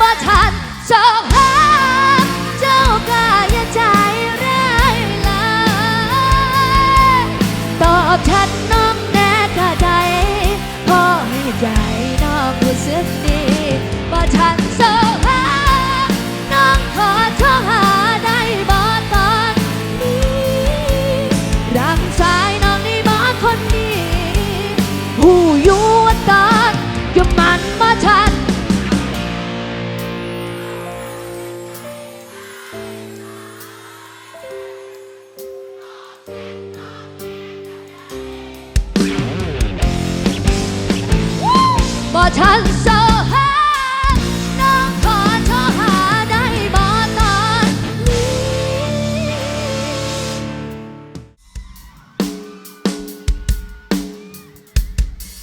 บ่ทันสองหาเจ้ากายใจร้ายลายตอบฉันน้องแน่ก็ได้พอให้ใจน้องรู้สึกดี ฉันโซหาน้องขอโทรหาได้บ่ตอนนี้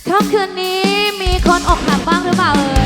ค่ำคืนนี้มีคนอกหักบ้างหรือเปล่าเอ่ย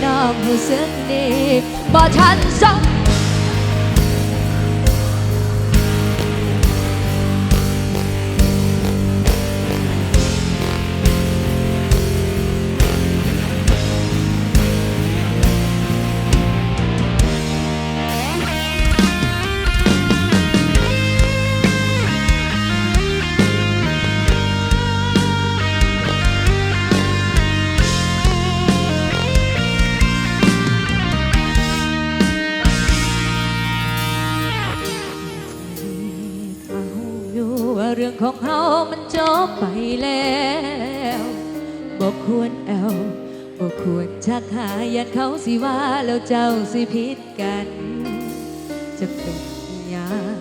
ใจน้อ เรื่องของเฮามันจบไปแล้วบอกควรแอวบอกควรชักหายันเขาสิว่าแล้วเจ้าสิผิดกัน จะเป็นยาง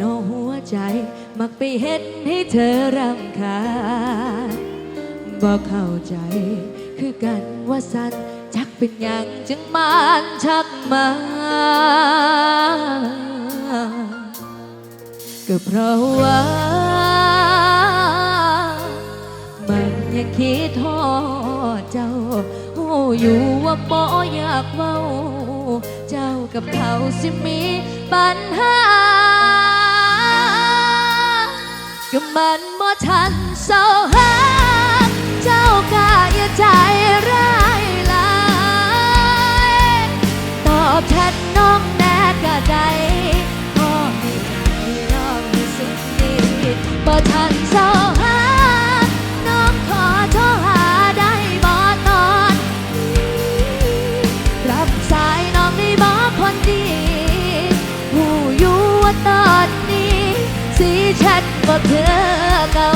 นอหัวใจ มักไปเห็นให้เธอรำคาญบอกเข้าใจ คือกันว่าสันจักเป็นอย่างจึงมานชักมาก็เพราะว่า มันยังคิดทอดเจ้าหูอยู่ว่าบ่อยากเว้า เจ้ากับเขาสิมีปัญหาก็มันบ่ทันเศร้าหาเจ้ากาอย่าใจร้าย ตอนนี้ สีชัดบ่เธอเก่า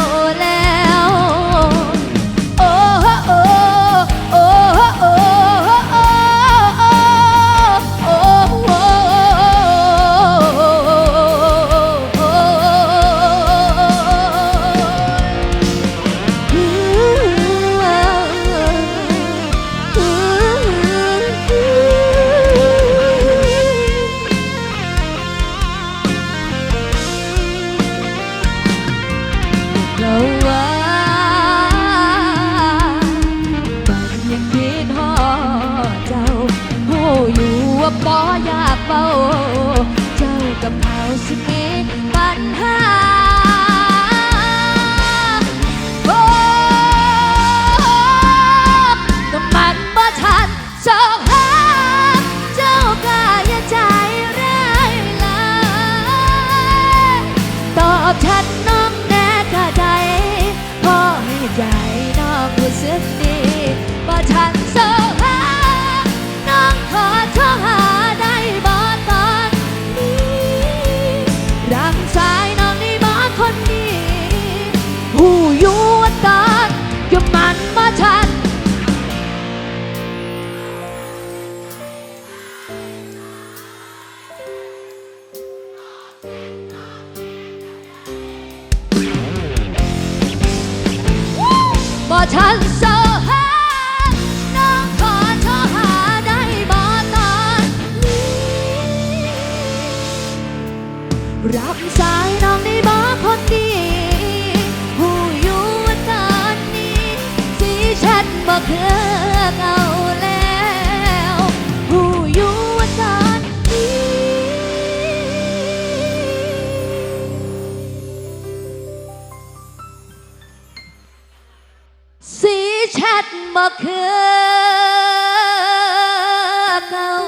ฉันโซหาน้องขอโทรหาได้บ่ตอนนี้รับสายน้องได้บอคนดีหูอยู่ว่าตอนนี้สิฉันบอกคือเอา ดบ่คือเก่า